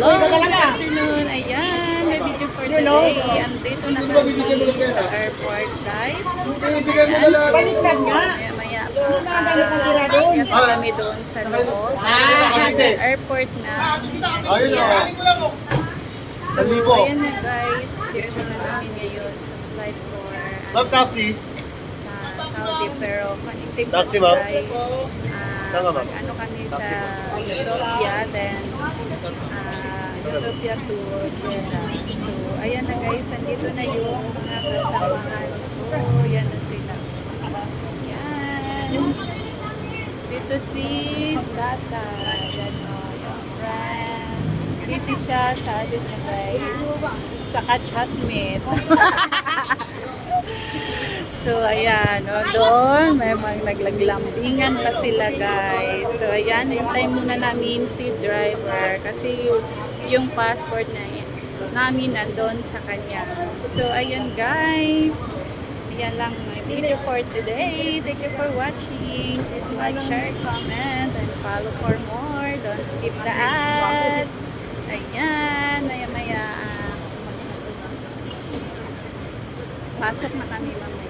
Hello, good afternoon. Ayan, may video for today. Andito na kami sa airport, guys. Ayan, so, maya maya pa. Ayan pa kami doon sa loob. Sa airport na. Ayan. So, ayan na guys. Picture na namin ngayon sa flight for Ma'am, taxi. sa Saudi pero connecting Taxi, kami, ma'am. guys. Saan ka, Ah, ma'am? ano kami sa then Ethiopia to Jeddah. So ayan na guys, andito na yung mga kasamahan ko. Yan na sila. Yan. Dito si Sata. Yan o, yung friend. Busy siya sa atin na guys. Saka chatmate. So, ayan, o, doon, may mga naglaglambingan pa sila, guys. So, ayan, hintay muna namin si driver kasi yung, yung passport na namin nandun sa kanya. So, ayan, guys. Ayan lang my video for today. Thank you for watching. Please like, share, comment, and follow for more. Don't skip the ads. Ayan, maya-maya. Pasok na kami mamaya.